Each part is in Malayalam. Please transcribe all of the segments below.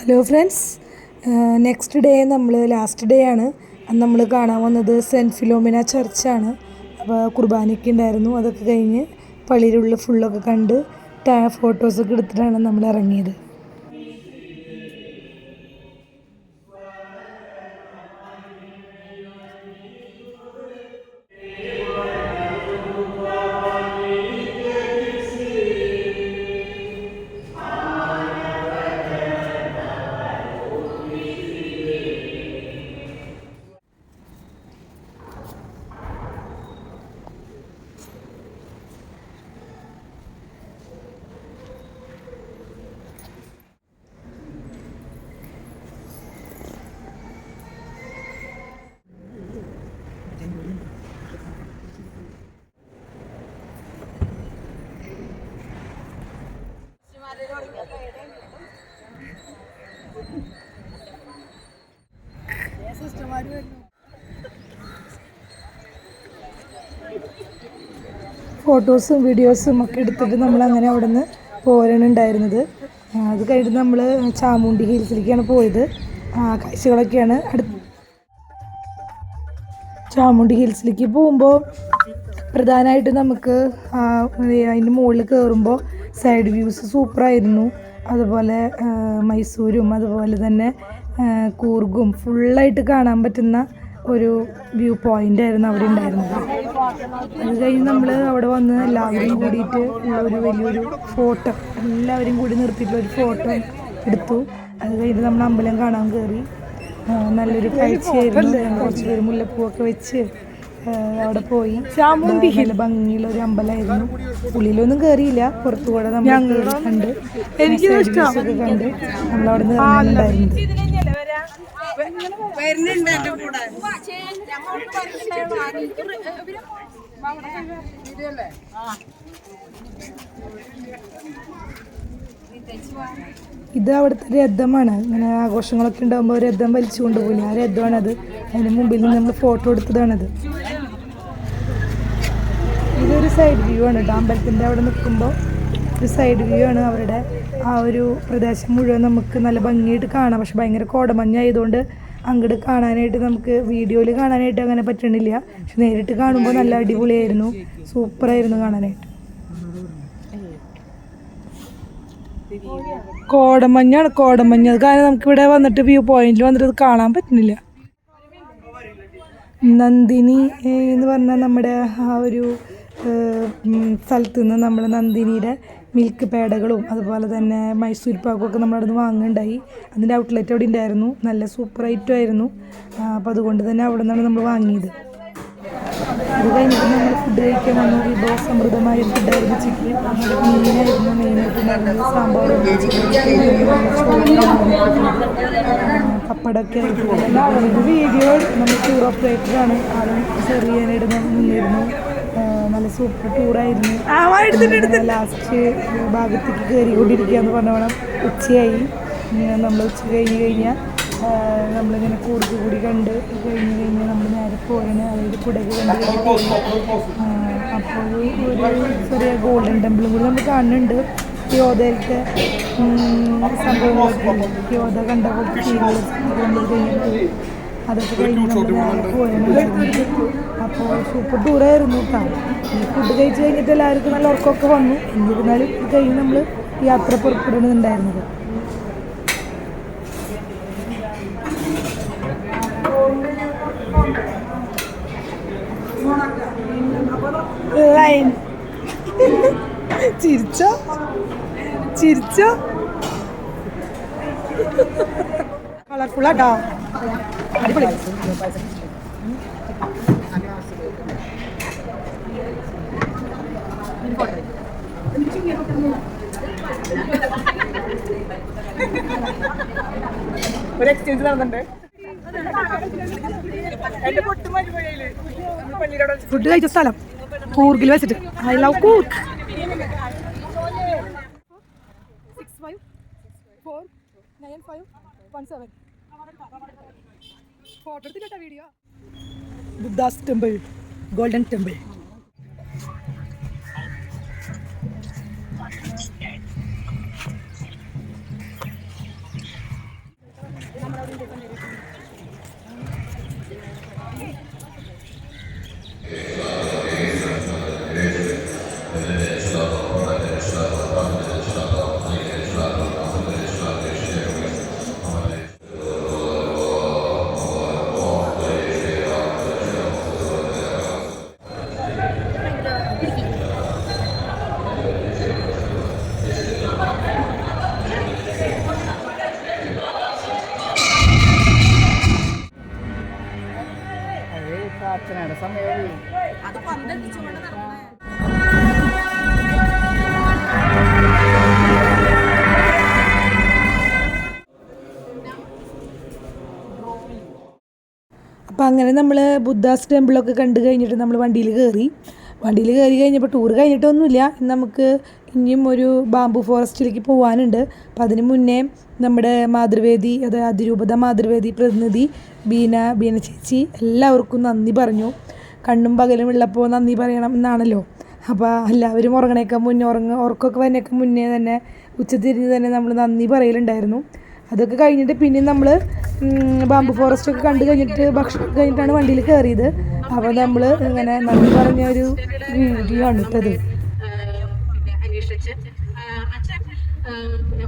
ഹലോ ഫ്രണ്ട്സ് നെക്സ്റ്റ് ഡേ നമ്മൾ ലാസ്റ്റ് ഡേ ആണ്. അന്ന് നമ്മൾ കാണാൻ വന്നത് സെന്റ് ഫിലോമിന ചർച്ചാണ് അപ്പോൾ കുർബാനയ്ക്ക് ഉണ്ടായിരുന്നു. അതൊക്കെ കഴിഞ്ഞ് പള്ളിയിലുള്ള ഫുള്ളൊക്കെ കണ്ട് ഫോട്ടോസൊക്കെ എടുത്തിട്ടാണ് നമ്മൾ ഇറങ്ങിയത്. ഫോട്ടോസും വീഡിയോസും ഒക്കെ എടുത്തിട്ട് നമ്മൾ അങ്ങനെ അവിടെ നിന്ന് പോരണുണ്ടായിരുന്നത് അത് കഴിഞ്ഞിട്ട് നമ്മൾ ചാമുണ്ടി ഹിൽസിലേക്കാണ് പോയത്. കാഴ്ചകളൊക്കെയാണ് അടുത്ത് ചാമുണ്ടി ഹിൽസിലേക്ക് പോകുമ്പോൾ പ്രധാനമായിട്ട് നമുക്ക് അതിന്റെ മുകളിൽ കയറുമ്പോൾ സൈഡ് വ്യൂസ് സൂപ്പറായിരുന്നു. അതുപോലെ മൈസൂരും അതുപോലെ തന്നെ കൂർഗും ഫുള്ളായിട്ട് കാണാൻ പറ്റുന്ന ഒരു വ്യൂ പോയിന്റ് ആയിരുന്നു അവിടെ ഉണ്ടായിരുന്നത്. അത് കഴിഞ്ഞ് നമ്മൾ അവിടെ വന്ന് എല്ലാവരും കൂടിയിട്ട് ഉള്ള ഒരു വലിയൊരു ഫോട്ടോ എല്ലാവരും കൂടി നിർത്തിയിട്ടുള്ള ഒരു ഫോട്ടോ എടുത്തു. അത് കഴിഞ്ഞ് നമ്മൾ അമ്പലം കാണാൻ കയറി നല്ലൊരു കാഴ്ചയായിരുന്നു കുറച്ച് പേര് മുല്ലപ്പൂവൊക്കെ വെച്ച് അവിടെ പോയി. നല്ല ഭംഗിയുള്ള ഒരു അമ്പലമായിരുന്നു. ഉള്ളിലൊന്നും കയറിയില്ല പുറത്തു കൂടെ നമ്മൾ കണ്ട് എനിക്ക് കണ്ട് നമ്മളവിടെ നിർമ്മിണ്ടായിരുന്നത് വരുന്നുണ്ട് എന്റെ കൂടെ ഇത് അവിടുത്തെ രഥമാണ്. ഇങ്ങനെ ആഘോഷങ്ങളൊക്കെ ഉണ്ടാകുമ്പോൾ രഥം വലിച്ചു കൊണ്ടുപോകില്ല ആ രഥമാണത്. അതിന് മുമ്പിൽ നിന്ന് നമ്മൾ ഫോട്ടോ എടുത്തതാണത്. ഇതൊരു സൈഡ് വ്യൂ ആണ്. കേട്ടോ അമ്പലത്തിന്റെ അവിടെ നിൽക്കുമ്പോൾ ഒരു സൈഡ് വ്യൂ ആണ് അവരുടെ ആ ഒരു പ്രദേശം മുഴുവൻ നമുക്ക് നല്ല ഭംഗിയായിട്ട് കാണാം. പക്ഷെ ഭയങ്കര കോടമഞ്ഞായതുകൊണ്ട് അങ്ങോട്ട് കാണാനായിട്ട് നമുക്ക് വീഡിയോയിൽ കാണാനായിട്ട് അങ്ങനെ പറ്റണില്ല. പക്ഷെ നേരിട്ട് കാണുമ്പോൾ നല്ല അടിപൊളിയായിരുന്നു. സൂപ്പറായിരുന്നു കാണാനായിട്ട്. കോടമഞ്ഞാണ് കോടമഞ്ഞ്. അത് കാരണം നമുക്ക് ഇവിടെ വന്നിട്ട് വ്യൂ പോയിന്റിൽ വന്നിട്ട് അത് കാണാൻ പറ്റുന്നില്ല നന്ദിനി എന്ന് പറഞ്ഞാൽ നമ്മുടെ ആ ഒരു സ്ഥലത്ത് നിന്ന് നമ്മൾ നന്ദിനിയുടെ മിൽക്ക് പേടകളും അതുപോലെ തന്നെ മൈസൂർ പാക്കും ഒക്കെ നമ്മൾ അവിടെ നിന്ന് വാങ്ങുന്നുണ്ടായി. അതിന്റെ ഔട്ട്ലെറ്റ് അവിടെ ഉണ്ടായിരുന്നു. നല്ല സൂപ്പർ ഐറ്റം ആയിരുന്നു. അപ്പോൾ അതുകൊണ്ട് തന്നെ അവിടെ നിന്നാണ് നമ്മൾ വാങ്ങിയത്. അത് കഴിഞ്ഞിട്ട് നമ്മൾ ഫുഡ് കഴിക്കാൻ വന്നു. വിഭവ സമൃദ്ധമായ ഫുഡായിരുന്നു ചിക്കൻ മീനായിരുന്നു മെയിനായിട്ടുണ്ടായിരുന്നത് സാമ്പാറും പപ്പടമൊക്കെ ഒരു വീഡിയോ നമ്മൾ ടൂർ ഓപ്പറേറ്ററാണ് ആളും ചെറിയ നിന്നിരുന്നു. ആ, നല്ല സൂപ്പർ ടൂറായിരുന്നു ലാസ്റ്റ് ഭാഗത്തേക്ക് കയറിക്കൊണ്ടിരിക്കുക എന്ന് പറഞ്ഞ വേണം. ഉച്ചയായി. നമ്മൾ ഉച്ച കഴിഞ്ഞ് കഴിഞ്ഞാൽ നമ്മളിങ്ങനെ കൂടുതൽ കൂടി കണ്ട് കഴിഞ്ഞ് കഴിഞ്ഞ് നമ്മൾ നേരെ പോയാണ് അതായത് കുടക് കണ്ട് അപ്പോൾ ഒരു ചെറിയ ഗോൾഡൻ ടെമ്പിളും കൂടി നമ്മൾ കാണുന്നുണ്ട്. യോധയിലത്തെ സംഭവങ്ങളൊക്കെ. യോധ കണ്ട കുറച്ച് കഴിഞ്ഞിട്ട് അതൊക്കെ കഴിഞ്ഞ് നമ്മൾ നേരെ പോയാണ് അപ്പോൾ സൂപ്പർ ടൂറായിരുന്നു കേട്ടോ ഈ ഫുഡ് കഴിച്ച് കഴിഞ്ഞിട്ട് എല്ലാവർക്കും നല്ല ഉറക്കമൊക്കെ വന്നു. എന്നിരുന്നാലും ഇത് കഴിഞ്ഞ് നമ്മൾ യാത്ര പുറപ്പെടുന്നുണ്ടായിരുന്നത് ലൈൻ ചിരിച്ചോ? ചിരിച്ചോ? കളർഫുള്ളാട്ടോ അടിപൊളി ഒരു എക്സ്ചേഞ്ച് നടന്നിട്ടുണ്ട്. ഫുഡ് കഴിച്ച സ്ഥലം. കൂർഗിൽ വെച്ചിട്ട്. I love Coorg six five four nine five one seven photo എടുത്തില്ല video Buddha's temple golden temple അങ്ങനെ നമ്മൾ ബുദ്ധാസ് ടെമ്പിളൊക്കെ കണ്ടു കഴിഞ്ഞിട്ട് നമ്മൾ വണ്ടിയിൽ കയറി വണ്ടിയിൽ കയറി കഴിഞ്ഞപ്പോൾ ടൂർ കഴിഞ്ഞിട്ടൊന്നുമില്ല. നമുക്ക് ഇനിയും ഒരു ബാംബു ഫോറസ്റ്റിലേക്ക് പോകാനുണ്ട് അപ്പം അതിന് മുന്നേ നമ്മുടെ മാതൃവേദി അത് അതിരൂപത മാതൃവേദി പ്രതിനിധി ബീന ബീന ചേച്ചി എല്ലാവർക്കും നന്ദി പറഞ്ഞു. കണ്ണും പകലും ഉള്ളപ്പോൾ നന്ദി പറയണം എന്നാണല്ലോ. അപ്പോൾ എല്ലാവരും ഉറങ്ങണേക്കാൾ മുന്നേ ഉറങ്ങ ഉറക്കമൊക്കെ വന്നേക്കാൾ മുന്നേ തന്നെ ഉച്ചതിരിഞ്ഞ് തന്നെ നമ്മൾ നന്ദി പറയലുണ്ടായിരുന്നു. അതൊക്കെ കഴിഞ്ഞിട്ട് പിന്നെ നമ്മൾ ബാംബു ഫോറസ്റ്റ് ഒക്കെ കണ്ടു കഴിഞ്ഞിട്ട് ഭക്ഷണം കഴിഞ്ഞിട്ടാണ് വണ്ടിയിൽ കയറിയത്. അപ്പോൾ നമ്മൾ ഇങ്ങനെ നന്ദി പറഞ്ഞ ഒരു വീഡിയോ ആണ് ഇട്ടത്.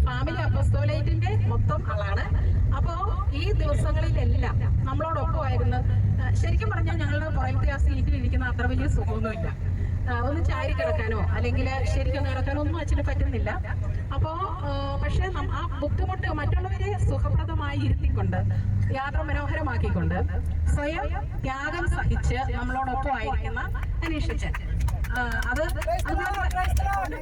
ഫാമിലി അപ്പസ്തോലേറ്റിന്റെ മൊത്തം ആളാണ് അപ്പോൾ ഈ ദിവസങ്ങളിലെല്ലാം നമ്മളോടൊപ്പമായിരുന്നു ആ, ശരിക്കും പറഞ്ഞാൽ ഞങ്ങളുടെ പുറത്തെ ആ സീറ്റിൽ ഇരിക്കുന്ന അത്ര വലിയ സുഖമൊന്നുമില്ല ഒന്ന് ചാരി കിടക്കാനോ അല്ലെങ്കിൽ ശരിക്കും നടക്കാനോ ഒന്നും അച്ഛന് പറ്റുന്നില്ല. അപ്പോ പക്ഷെ ആ ബുദ്ധിമുട്ട് മറ്റുള്ളവരെ സുഖപ്രദമായി ഇരുത്തിക്കൊണ്ട് യാത്ര മനോഹരമാക്കിക്കൊണ്ട് സ്വയം ത്യാഗം സഹിച്ച് നമ്മളോടൊപ്പം ആയിരിക്കുന്ന അന്വേഷിച്ചൻ ആ, അത് വർഷങ്ങളായിട്ട്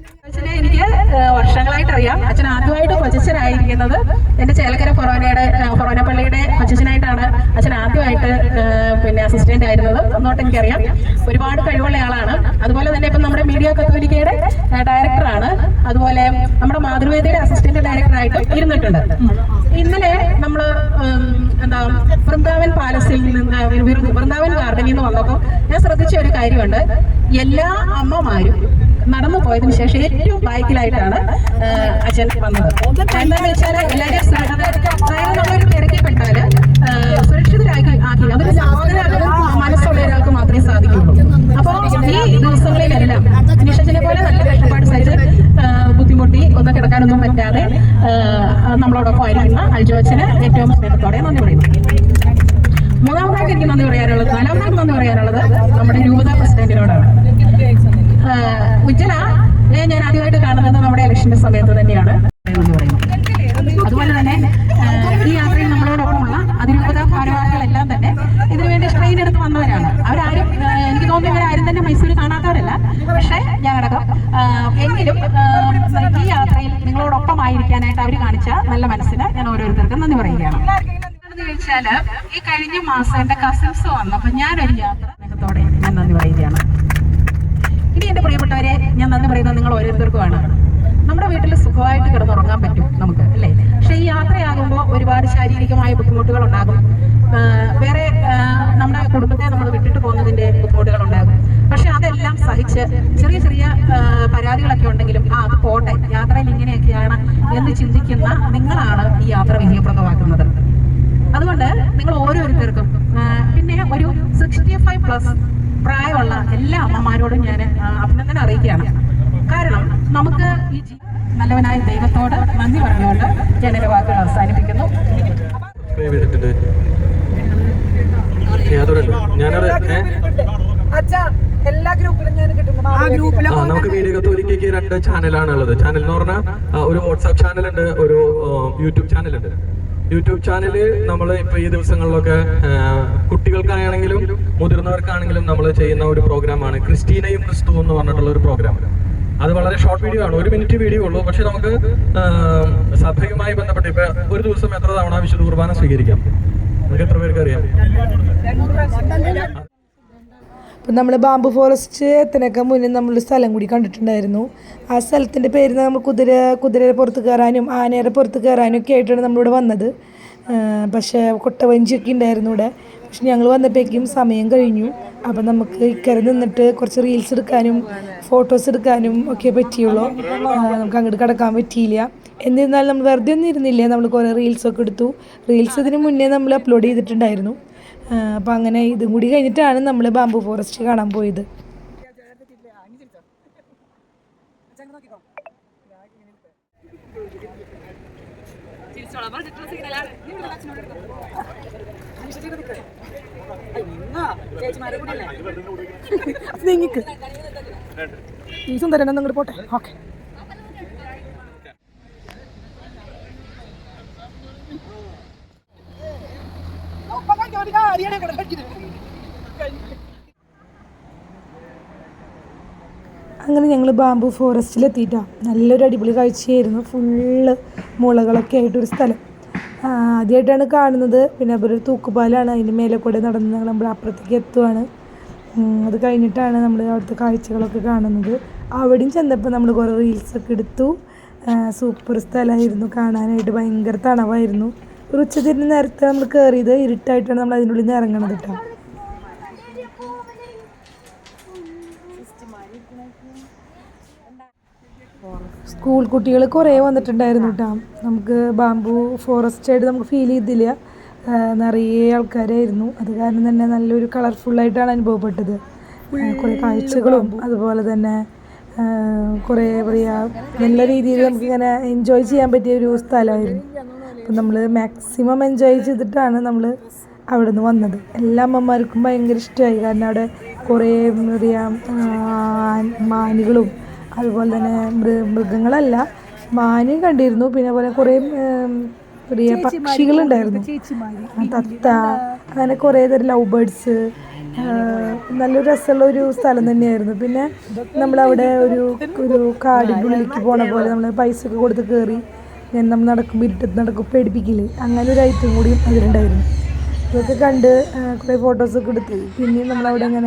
അറിയാം അച്ഛൻ ആദ്യമായിട്ട് കൊച്ചനായിരിക്കുന്നത് എന്റെ ചേലക്കര ഫൊറോനയുടെ ആ, ഫൊറോന പള്ളിയുടെ കൊച്ചനായിട്ടാണ് അച്ഛൻ ആദ്യമായിട്ട് പിന്നെ അസിസ്റ്റന്റ് ആയിരുന്നത്. അന്നോട്ട് എനിക്കറിയാം. ഒരുപാട് കഴിവുള്ള ആളാണ്. അതുപോലെ തന്നെ ഇപ്പം നമ്മുടെ മീഡിയ കത്തോലിക്കയുടെ ഡയറക്ടറാണ് അതുപോലെ നമ്മുടെ മാതൃവേദിയുടെ അസിസ്റ്റന്റ് ഡയറക്ടറായിട്ട് ഇരുന്നിട്ടുണ്ട്. ഇന്നലെ നമ്മൾ എന്താ വൃന്ദാവൻ പാലസിൽ നിന്ന് വൃന്ദാവൻ ഗാർഡനിൽ നിന്ന് വന്നപ്പോൾ ഞാൻ ശ്രദ്ധിച്ച ഒരു കാര്യമുണ്ട്. എല്ലാ അമ്മമാരും നടന്നു പോയതിനു ശേഷം ഏറ്റവും ബൈക്കിലായിട്ടാണ് അച്ഛൻ വന്നത്. എന്താണെന്ന് വെച്ചാൽ എല്ലാവരും അതായത് നമ്മളൊരു തിരക്കപ്പെട്ടാൽ സുരക്ഷിതരാക്കി ആക്കി അതൊരു മനസ്സുള്ള ഒരാൾക്ക് മാത്രമേ സാധിക്കുള്ളൂ. അപ്പോൾ ഈ ദിവസങ്ങളിലെല്ലാം നിഷത്തിനെ പോലെ നല്ല കഷ്ടപ്പാട് സഹിച്ച് ബുദ്ധിമുട്ടി ഒന്ന് കിടക്കാനൊന്നും പറ്റാതെ നമ്മളോടൊപ്പം ആയിരിക്കുന്ന അൽജോച്ചന് ഏറ്റവും സ്നേഹത്തോടെ നന്ദി പറയുന്നു. മൂന്നാമതായിട്ട് എനിക്ക് നന്ദി പറയാനുള്ളത് നാലാമതായിട്ട് നന്ദി പറയാനുള്ളത് നമ്മുടെ രൂപത പ്രസിഡന്റിനോടാണ്. ആഹ് ഉജ്ജല ഞാൻ ആദ്യമായിട്ട് കാണുന്നത് നമ്മുടെ ഇലക്ഷന്റെ സമയത്ത് തന്നെയാണ്. അതുപോലെ തന്നെ ഈ യാത്രയിൽ നമ്മളോടൊപ്പമുള്ള അതിരൂപത ഭാരവാഹികളെല്ലാം തന്നെ ഇതിനുവേണ്ടി ട്രെയിൻ എടുത്ത് വന്നവരാണ്. അവരാരും എനിക്ക് തോന്നുന്നു ഇവരാരും തന്നെ മൈസൂർ കാണാത്തവരല്ല. പക്ഷേ ഞാൻ അടക്കം എങ്കിലും ഈ യാത്രയിൽ നിങ്ങളോടൊപ്പം ആയിരിക്കാനായിട്ട് അവർ കാണിച്ച നല്ല മനസ്സിന് ഞാൻ ഓരോരുത്തർക്കും നന്ദി പറയുകയാണ്. ചോദിച്ചാൽ ഈ കഴിഞ്ഞ മാസം എന്റെ കസിൻസ് വന്നപ്പോ ഞാനൊരു യാത്ര സ്നേഹത്തോടെ ഞാൻ നന്ദി പറയുകയാണ്. ഇനി എന്റെ പ്രിയപ്പെട്ടവരെ ഞാൻ നന്ദി പറയുന്നത് നിങ്ങൾ ഓരോരുത്തർക്കുമാണ് നമ്മുടെ വീട്ടിൽ സുഖമായിട്ട് കിടന്നുറങ്ങാൻ പറ്റും നമുക്ക് അല്ലേ? പക്ഷെ ഈ യാത്രയാകുമ്പോൾ ഒരുപാട് ശാരീരികമായ ബുദ്ധിമുട്ടുകൾ ഉണ്ടാകും. വേറെ നമ്മുടെ കുടുംബത്തെ നമ്മൾ വിട്ടിട്ട് പോകുന്നതിന്റെ ബുദ്ധിമുട്ടുകൾ ഉണ്ടാകും. പക്ഷെ അതെല്ലാം സഹിച്ച് ചെറിയ ചെറിയ പരാതികളൊക്കെ ഉണ്ടെങ്കിലും ആ അത് പോട്ടെ യാത്രയിൽ ഇങ്ങനെയൊക്കെയാണ് എന്ന് ചിന്തിക്കുന്ന നിങ്ങളാണ് ഈ യാത്ര വിജയപ്രദമാക്കുന്നത്. അതുകൊണ്ട് നിങ്ങൾ ഓരോരുത്തർക്കും പിന്നെ ഒരു സിക്സ്റ്റി ഫൈവ് പ്ലസ് പ്രായമുള്ള എല്ലാ അമ്മമാരോടും ഞാൻ അഭിനന്ദനം അറിയിക്കുകയാണ്. കാരണം നമുക്ക് ഈ ജീ- നല്ലവനായ ദൈവത്തോട് നന്ദി പറഞ്ഞുകൊണ്ട് ഞാൻ എന്റെ വാക്കുകൾ അവസാനിപ്പിക്കുന്നു. നമുക്ക് വീഡിയോ കത്തോലിക്കയ്ക്ക് രണ്ട് ചാനലാണ് ഉള്ളത് ചാനൽ എന്ന് പറഞ്ഞാൽ ഒരു വാട്സാപ്പ് ചാനൽ ഉണ്ട് ഒരു യൂട്യൂബ് ചാനൽ ഉണ്ട്. യൂട്യൂബ് ചാനൽ നമ്മൾ ഇപ്പൊ ഈ ദിവസങ്ങളിലൊക്കെ കുട്ടികൾക്കാണെങ്കിലും മുതിർന്നവർക്കാണെങ്കിലും നമ്മൾ ചെയ്യുന്ന ഒരു പ്രോഗ്രാമാണ് ക്രിസ്റ്റീനയും ക്രിസ്തു എന്ന് പറഞ്ഞിട്ടുള്ള ഒരു പ്രോഗ്രാം. അത് വളരെ ഷോർട്ട് വീഡിയോ ആണ്. ഒരു മിനിറ്റ് വീഡിയോ ഉള്ളൂ. പക്ഷെ നമുക്ക് സഭയുമായി ബന്ധപ്പെട്ട് ഇപ്പൊ ഒരു ദിവസം എത്ര തവണ വിശുദ്ധ കുർബാന സ്വീകരിക്കാം? നമുക്ക് എത്ര പേർക്ക് അറിയാം അപ്പം നമ്മൾ ബാംബു ഫോറസ്റ്റ് എത്തനൊക്കെ മുന്നേ നമ്മളൊരു സ്ഥലം കൂടി കണ്ടിട്ടുണ്ടായിരുന്നു. ആ സ്ഥലത്തിന്റെ പേര് നമ്മൾ കുതിര കുതിരയുടെ പുറത്ത് കയറാനും ആനയുടെ പുറത്ത് കയറാനും ഒക്കെ ആയിട്ടാണ് നമ്മളിവിടെ വന്നത്. പക്ഷേ കൊട്ട കൊട്ടവഞ്ചിയൊക്കെ ഉണ്ടായിരുന്നു ഇവിടെ. പക്ഷെ ഞങ്ങൾ വന്നപ്പോഴേക്കും സമയം കഴിഞ്ഞു. അപ്പം നമുക്ക് ഇക്കരെ നിന്നിട്ട് കുറച്ച് റീൽസ് എടുക്കാനും ഫോട്ടോസ് എടുക്കാനും ഒക്കെ പറ്റിയുള്ളൂ. നമുക്ക് അങ്ങോട്ട് കിടക്കാൻ പറ്റിയില്ല. എന്നിരുന്നാലും നമ്മൾ വെറുതെ ഒന്നും ഇരുന്നില്ല. നമ്മൾ കുറേ റീൽസൊക്കെ എടുത്തു. റീൽസ് ഇതിന് മുന്നേ നമ്മൾ അപ്ലോഡ് ചെയ്തിട്ടുണ്ടായിരുന്നു. അപ്പോൾ അങ്ങനെ ഇതും കൂടി കഴിഞ്ഞിട്ടാണ് നമ്മൾ ബാംബു ഫോറസ്റ്റ് കാണാൻ പോയത്. ഈ സുന്ദരൻ ഒന്ന് ഇങ്ങോട്ട് പോട്ടെ. ഓക്കെ. അങ്ങനെ ഞങ്ങൾ ബാംബു ഫോറസ്റ്റിലെത്തിയിട്ടാണ് നല്ലൊരു അടിപൊളി കാഴ്ചയായിരുന്നു. ഫുള്ള് മുളകളൊക്കെ ആയിട്ടൊരു സ്ഥലം. ആദ്യമായിട്ടാണ് കാണുന്നത്. പിന്നെ അപ്പോൾ ഒരു തൂക്കുപാലാണ്. അതിന്റെ മേലെ കൂടെ നടന്ന് നമ്മൾ അപ്പുറത്തേക്ക് എത്തുവാണ്. അത് കഴിഞ്ഞിട്ടാണ് നമ്മൾ അവിടുത്തെ കാഴ്ചകളൊക്കെ കാണുന്നത്. അവിടെയും ചെന്നപ്പോൾ നമ്മൾ കുറേ റീൽസൊക്കെ എടുത്തു. സൂപ്പർ സ്ഥലമായിരുന്നു. കാണാനായിട്ട് ഭയങ്കര തണവായിരുന്നു. ഒരു ഉച്ചതിരിഞ്ഞ് നേരത്തെ നമ്മൾ കയറിയത് ഇരുട്ടായിട്ടാണ് നമ്മൾ അതിനുള്ളിൽ നിന്ന് ഇറങ്ങണത് കേട്ടോ. സ്കൂൾ കുട്ടികൾ കുറേ വന്നിട്ടുണ്ടായിരുന്നു കേട്ടോ നമുക്ക് ബാംബു ഫോറസ്റ്റ് ആയിട്ട് നമുക്ക് ഫീൽ ചെയ്തില്ല. നിറയെ ആൾക്കാരായിരുന്നു. അത് കാരണം തന്നെ നല്ലൊരു കളർഫുള്ളായിട്ടാണ് അനുഭവപ്പെട്ടത്. കുറേ കാഴ്ചകളും അതുപോലെ തന്നെ കുറേ പറയുക നല്ല രീതിയിൽ നമുക്കിങ്ങനെ എൻജോയ് ചെയ്യാൻ പറ്റിയ ഒരു സ്ഥലമായിരുന്നു. അപ്പം നമ്മൾ മാക്സിമം എൻജോയ് ചെയ്തിട്ടാണ് നമ്മൾ അവിടെ നിന്ന് വന്നത്. എല്ലാ അമ്മമാർക്കും ഭയങ്കര ഇഷ്ടമായി കാരണം അവിടെ കുറേ എന്താ പറയുക മാനുകളും അതുപോലെ തന്നെ മൃ മൃഗങ്ങളല്ല. മാനും കണ്ടിരുന്നു. പിന്നെ പോലെ കുറേ പ്രിയ പക്ഷികളുണ്ടായിരുന്നു. തത്ത അങ്ങനെ കുറേ തരം ലവ് ബേർഡ്സ് നല്ലൊരു രസമുള്ള ഒരു സ്ഥലം തന്നെയായിരുന്നു. പിന്നെ നമ്മളവിടെ ഒരു ഒരു കാടിന്റെ ഉള്ളിലേക്ക് പോണ പോലെ നമ്മൾ പൈസ ഒക്കെ കൊടുത്ത് കയറി ഞാൻ നമ്മൾ നടക്കുമ്പോൾ ഇരുട്ടത്ത് നടക്കും പേടിപ്പിക്കില്ല അങ്ങനെ ഒരു ഐറ്റം കൂടി അതിലുണ്ടായിരുന്നു. ഇതൊക്കെ കണ്ട് കുറേ ഫോട്ടോസൊക്കെ എടുത്ത്. പിന്നെയും നമ്മളവിടെ അങ്ങനെ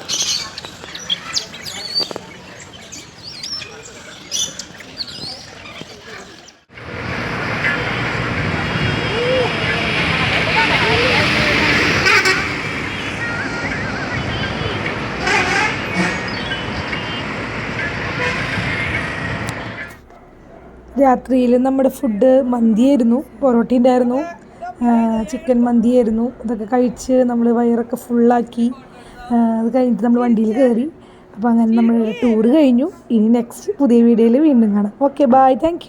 രാത്രിയിൽ നമ്മുടെ ഫുഡ് മന്തിയായിരുന്നു പൊറോട്ട ഉണ്ടായിരുന്നു ചിക്കൻ മന്തിയായിരുന്നു അതൊക്കെ കഴിച്ച് നമ്മൾ വയറൊക്കെ ഫുള്ളാക്കി അത് കഴിഞ്ഞിട്ട് നമ്മൾ വണ്ടിയിൽ കയറി അപ്പോൾ അങ്ങനെ നമ്മൾ ടൂറ് കഴിഞ്ഞു. ഇനി നെക്സ്റ്റ് പുതിയ വീഡിയോയിൽ വീണ്ടും കാണാം. Okay bye thank